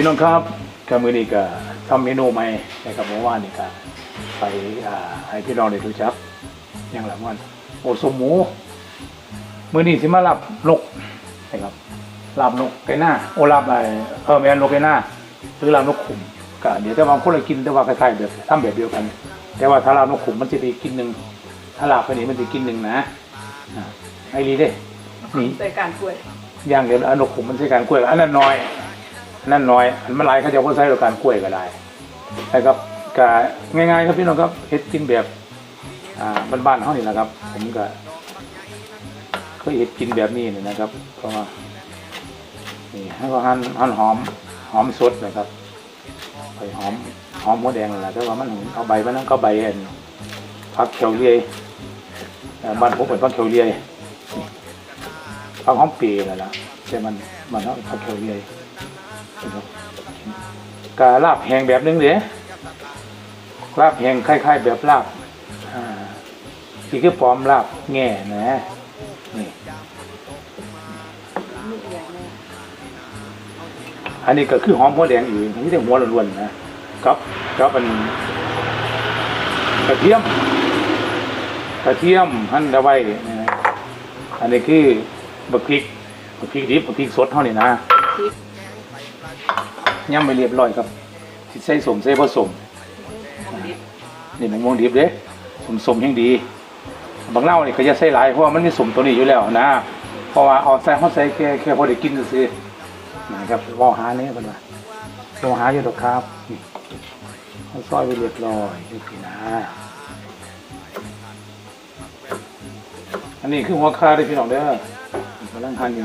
พี่น้องครับก็มือนี้ก็ทำเมนูใหม่นะครับเมื่อวานนี่ก็ไปอ่าให้พี่น้องได้รู้จักอย่างละวันโอสมหมูมือนี้สิมาลับนกนะครับลาบนกไก่หน้าโอลาบไอเออแมนนกไก่หน้าหรือลาบนกขุมก็เดี๋ยวจะบางคนเลยกินแต่ว่าคล้ายๆแบบทำแบบเดียวกัน แต่ว่าถ้าลาบนกขุมมันจะได้กินหนึ่งถ้าลาบไปนี้มันจะกินหนึ่งนะอ่าไอ้ลีเด้นี่ใส่การกล้วยอย่างเดียวอันนกขุมมันใช้การกล้วยอันนั้นน้อยอั นนั้นน้อยอันมันหลายเขาจะก็ใช้กับการกล้วยก็ได้นะครับก็ง่ายๆครับพี่น้องครับเฮ็ดกินแบบอ่าบ้านๆเขานี่แหละครับ ผมก็เคยเฮ็ดกินแบบนี้นี่นะครับเพราะว่านี่ให้ก็หั่นหั่นหอมหอมสดนะครับไปหอมหอมหัวแดงนั่นแหละแต่ว่ามันเอาใบมันนั้นก็ใบเอ็นผักเขียวเรียบ้านผมเป็นผักเขียวเรียผักหอมปีนั่นแหละแต่มันมันเอาผักเขียวเรียน กาลาบแหงแบบนึงเด้ลาบแหงคล้าย ๆ แบบลาบอีกคือปลอมลาบแง่นะนี่อันนี้ก็คือหอมหัวแดงอยู่นี่แต่หัวล้วนๆนะกับกับอันกระเทียม กระเทียมหั่นเอาไว้นะอันนี้คือบักพริกบักพริกดิบบักพริกสดเท่านี้นะ ย่ำไปเรียบร้อยครับที่ใส่สมใส่ผสมนี่มะม่วงดิบเด้สมสมยังดี บางเล่าเนี่ยก็จะใส่หลายเพราะว่ามันมีสมตัวนี้อยู่แล้วนะ เพราะว่าเอาใส่เขาใส่แค่แค่พอได้กินซื่อนะครับวอหาเนี่ยเป็นว่าโลหาอยู่ดอกครับนี่เขาซอยไปเรียบร้อยนี่นะอันนี้คือหัวคาได้พี่น้องเด้อกำลังหั่นอยู่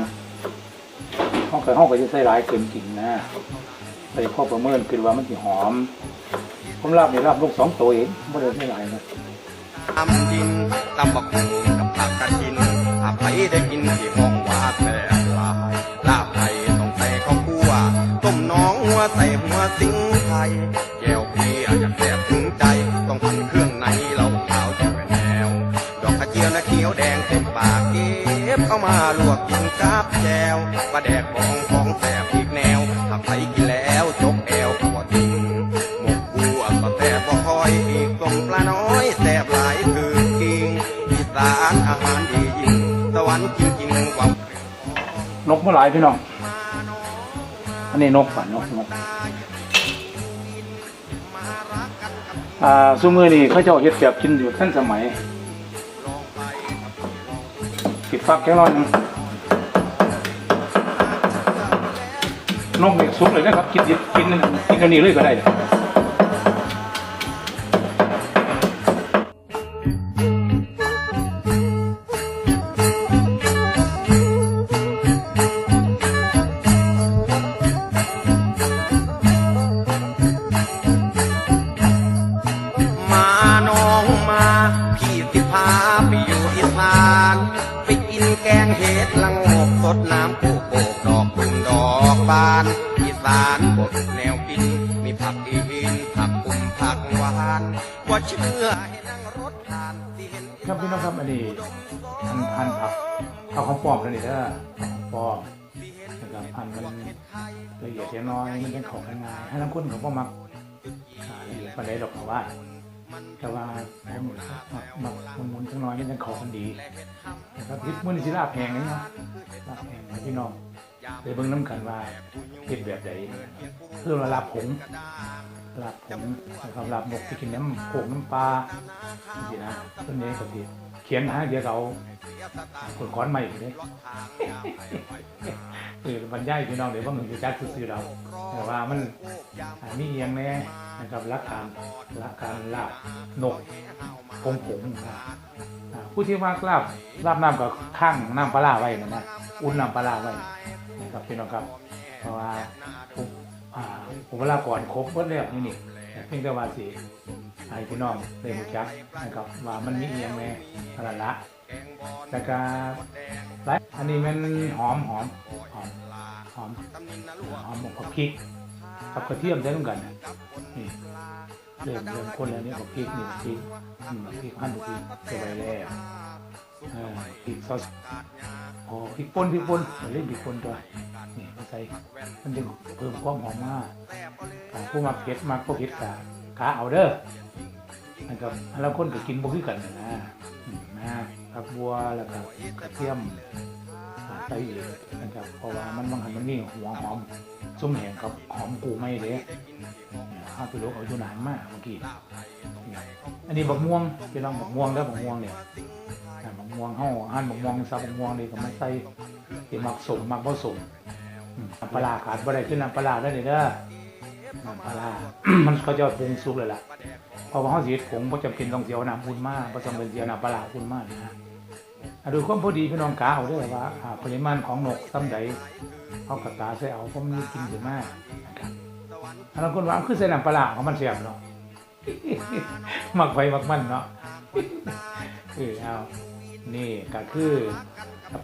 ห้องเคยห้องก็จะใส่หลายเกินกินนะ ใส่พ่อประเมินคือว่ามันสิหอม ผมรับนี่รับลูกสองตัวเองไม่ได้ไม่หลายนะตำดินตำบักหุ่งกับผักกระถินถ้าไปได้กินที่ห้อ กเมื่อหลายพี่น้อง อันนี้นกป่ะนกนกอ่าซุมือนี่เขาเจ้าเฮ็ดแบบกินอยู่ท่านสมัยปิดฟักแค่ร้อยนึงนกนี่สุกเลยนะครับ กินดิบกินกินกันนี่เลยก็ได้ สดน้ำโกโกกดอกบุ่มดอกบานอีสานบดแนวกิน มีผักอีหินผักกุ่มผักหวานว่าเชื่อให้นั่งรถผ่านที่เห็นครับพี่น้องครับอันนี้พันพันผักเอาของปลอมนั่นนี่เด้อปลอมนะครับพันมันละเอียดเล็กน้อยมันเป็นของง่ายๆให้ทั้งคนเขาก็มักอ่าเอียดปานใดดอกเขาว่า แต่ว่าผมมักมักมันมุนทั้งน้อยมันยังขากันดีนะครับทิศมือนี่สิลาแพงนี่เนาะลาบแพงพี่น้องไปเบิ่งน้ำกันว่าเฮ็ดแบบใดคือว่าลาบผงลาบผงนะครับลาบนกที่กินน้ำโขงน้ำปลาจริงๆนะต้นนี้ก็ดีเขียนหาเดี๋ยวเราคนค้อนใหม่อีกเลยคือบรรยายพี่น้องเดี๋ยวว่ามันจะจัดซื้อเราแต่ว่ามันอ่ามีเอียงแน่ นะครับรักการรักการลาบนกผงผงนะครับผู้ที่ว่ากลาบลาบน้ำกับข้างน้ำปลาร้าไว้นะนะอุ่นน้ำปลาร้าไว้นะครับพี่น้องครับเพราะว่าผมอ่าผมเวลาก่อนครบเมื่อแล้วนี่นี่เพียงแต่ว่าสิให้พี่น้องได้รู้จักนะครับว่ามันมีเอหย่างแน่อะไรละแต่ก็หลายอันนี้มันหอมหอมหอมหอมหอมกับพริก กับกระเทียมใช้ร่วมกันนี่เริ่มเริ่มคนแล้วเนี่ยกับพริกนี่พริกพริกหั่นพริกใส่ไวแล้วพริกซอสโอ้พริกป่นพริกป่นเล่นพริกป่นตัวยนี่มาใส่มันจะเพิ่มความหอมมากอ่าผู้มักเผ็ดมักบ่เผ็ดกะขาเอาเด้อนะครับแล้วคนก็กินบ่คือกันนะนะผักบัวแล้วก็กระเทียม อ่าใส่อีกนะครับเพราะว่ามันบางหันมันมีหัวหอมส้มแห้งกับหอมกูไม่เด้ข้าวไปลกเอาอยู่นานมากเมื่อกี้อันนี้บักม่วงเป็นลองบักม่วงแล้วบักม่วงเนี่ยบักม่วงเฮาหั่นบักม่วงซับบักม่วงนี่ก็มาใส่ที่มักสมมักบ่สมอืมน้ำปลาขาดบ่ได้คือน้ำปลาร้าเด้อนี่เด้อน้ำปลามันเขาจะปรุงสุกเลยล่ะเพราะว่าเฮาสิเฮ็ดผงบ่จำเป็นต้องเสียวน้ำอุ่นมากบ่จำเป็นเสียวน้ำปลาร้าอุ่นมากนะ อดูความพอดีพี่น้องกาเอาเด้ว่าอ่าปริมาณของนกซ้ำใดเฮากระตาใส่เอาเพราะมันกินขึ้นมานะครับอันนั้นคนว่าคือใส่น้ำปลาของมันแซ่บเนาะมักไปมักมันเนาะเออเอานี่ก็คือ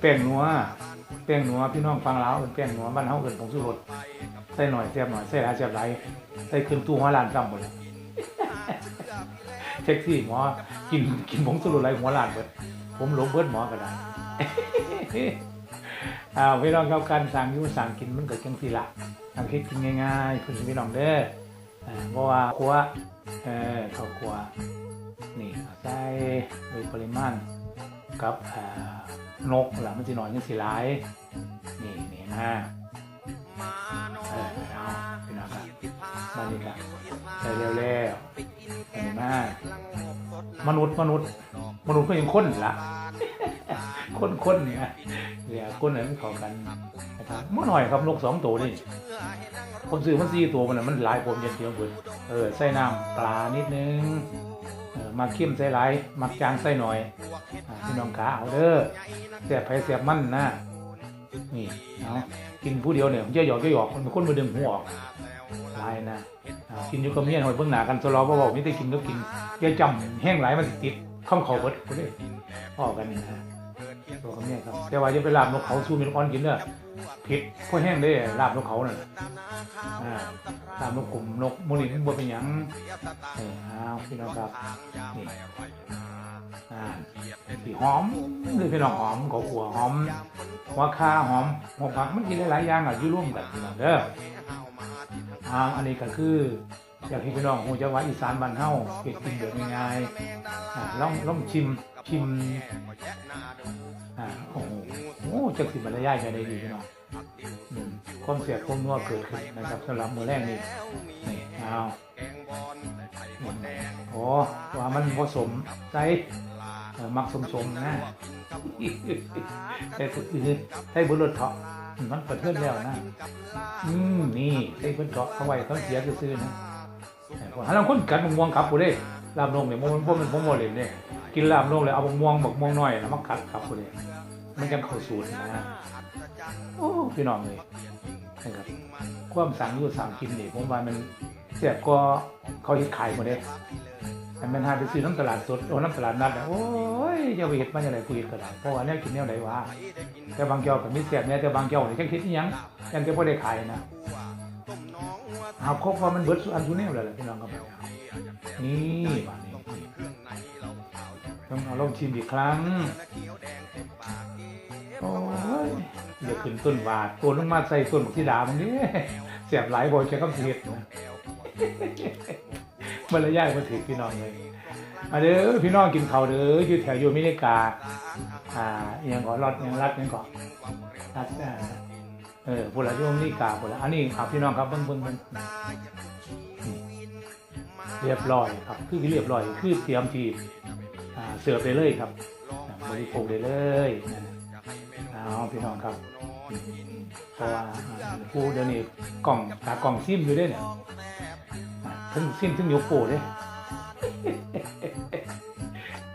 แป้งนัวแป้งนัวพี่น้องฟังแล้วเป็นแป้งนัวบ้านเฮาเกินผงชูรสใส่หน่อยแซ่บหน่อยใส่หลายแซ่บหลายใส่ขึ้นตู้หัวลานซ้ำหมดเลยเช็คซี่หมอกินกินผงชูรสหลายหัวลานเบิด ผมหลงเบิดหมอก็ได้อ้าวพี่น้องครับการสั่งยู่สั่งกินมันเก็จังซี่ละทำคิดกินง่ายๆคุณพี่น้องเด้อ่าเพราะว่าครัวเออข้าวครัวนี่ใส่โดยปริมาณกับนกหลังมันสิหน่อยยังสิหลายนี่นี่นะเออเอาพี่น้องครับมานี่ครับใส่เร็วๆเห็นไหมมนุษย์มนุษย์ มนุษย์ก็ยังค้นละค้นค้นเนี่ยเดี๋ยค้นอะไรไม่เข้ากันนะครับเมื่อหน่อยครับนกสองตัวนี่ผมซื้อมันสี่ตัวมันน่ะมันหลายผมเย็นเทียงเพิ่นเออใส่น้ำปลานิดนึงเออมาเข้มใส่หลายมักจางใส่หน่อยพี่น้องขาเอาเด้อเสียบไผเสียบมันนะนี่เอากินผู้เดียวเนี่ยผมจะหยอกจะหยอกมันเป็นคนมาดึงหัวออกลายนะกินอยู่กับเมียหอยเบิ่งหน้ากันสลอบ่บอกมีแต่กินก็กินอย่าจำแห้งหลายมันติด ข้ามเขาเบิดพุ่นเด้พ่อกันนะตัวกับเมียครับ แต่ว่าจะไปลาบนกเขาสู้มีนกอ่อนกินเด้อผิดเพราะแห้งเด้ลาบนกเขานั่นอ่าลาบนกกลุ่มนกมูนี่มันบ่เป็นหยังเออเอาพี่น้องครับนี่สีหอมเลยพี่น้องหอมขอขัวหอมหัวคาหอมหัวผักมันกินหลายๆอย่างอะยู่ร่วมกันพี่น้องเด้ออ่าอันนี้ก็คือ อยากให้พี่น้องคงจะว่าอีสานบ้านเฮาเก็บกินแบบง่ายๆอ่องลองชิมชิมอ่าโอ้โหโอ้จักสิบรรยายกันได้ดีพี่น้องอืมความเสียความนัวเกิดขึ้นนะครับสำหรับมือแรกนี่นี่เอาโอ้ว่ามันผสมใส่เออมักสมสมนะแต่สุดคือใช้บุรุษเถาะมันประเทินแล้วนะ อืม นี่ใช้เพิ่นเถาะเขาไว้เขาเสียซื่อๆนะ หาลางคนกัดมะม่วงกลับกูเด้ลาบนงเนี่ยมันพวกมันพวกโมเลนเนี่ยกินลาบนงเลยเอามะม่วงบักม่วงน้อยแล้วมากัดกลับกูเลยมันยังเข้าสูตรนะโอ้พี่น้องเลยนะครับความสั่งอยู่สั่งกินนี่ผมว่ามันเสียบก็เขาเฮ็ดขายหมดเลยอันเป็นหาไปซื้อน้ำตลาดสดโอ้น้ำตลาดนัดอะโอ้ยจะไปเห็ดมันยังไงกูเห็ดก็ได้เพราะว่าเนี่ยกินแนวไหนวะแต่บางเจ้าก็มีเสียบเนี่ยแต่บางเจ้าเนี่ยจังคิดยังยังจะพอได้ขายนะ เอาครบว่ามันเบิดสุอันสุแนวเลยแหละพี่น้องก็บอกนี่บ้านนี้ต้องเอาลองชิมอีกครั้งโอ้ยอย่าขึ้นต้นวาดตัวลงมาใส่ต้นบักที่ดามันนี่เสียบหลายบ่อยใช้คำเสียดนะบรยายมาถึงพี่น้องเลยมาเด้อพี่น้องกินเขาเด้ออยู่แถวอยู่อเมริกา อ่าอหยังก่อนรัฐอหยังรัฐอหยังก่อนรัฐอ่า เออพวกเราอยู่อเมริกาพวกเราอันนี้ครับพี่น้องครับเบิ่งเบิ่งเบิ่งนี่เรียบร้อยครับ คือเรียบร้อย คือเตรียมทีเสิร์ฟได้เลยครับบริโภคได้เลยนะเอาพี่น้องครับเพราะว่าผู้เดี๋ยวนี้กล่องตากล่องซิมอยู่ด้วยเนี่ยทั้งสิ้นทั้งยกโป้เลย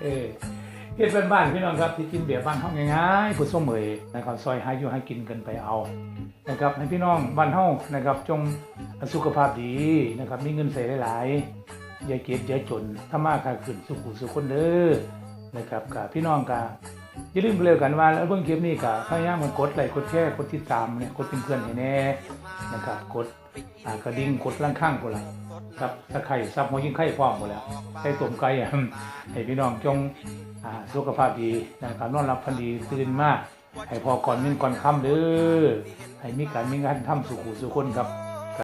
เออ เฮ็ดบ้านๆพี่น้องครับที่กินเบียร์บ้านเฮาง่ายๆผู้ส้มเหมยนะครับซอยหาอยู่ให้กินกันไปเอานะครับให้พี่น้องบ้านเฮานะครับจงสุขภาพดีนะครับมีเงินใส่หลายๆอย่าเก็บอย่าจนถ้ามาค้าขึ้นสุขุสุขคนเด้อนะครับกับพี่น้องกับ อย่าลืมเลยกันว่าแล้วเบิ่งคลิปนี้ก็พยายามมันกดไลค์กดแชร์กดติดตามเนี่ยกดเป็นเพื่อนให้แน่นะครับกดกระดิ่งกดลังข้างพุ่นล่ะครับตะไคร้ซับหัวยิ่งไข่พร้อมหมดแล้วใส่ต้มไก่อะให้พี่น้องจงอาสุขภาพดีนะครับนอนหลับฝันดีตื่นมาให้พอก่อนเงินก่อนค่ำเด้อให้มีการมีงานทำสุขุสุขคนครับ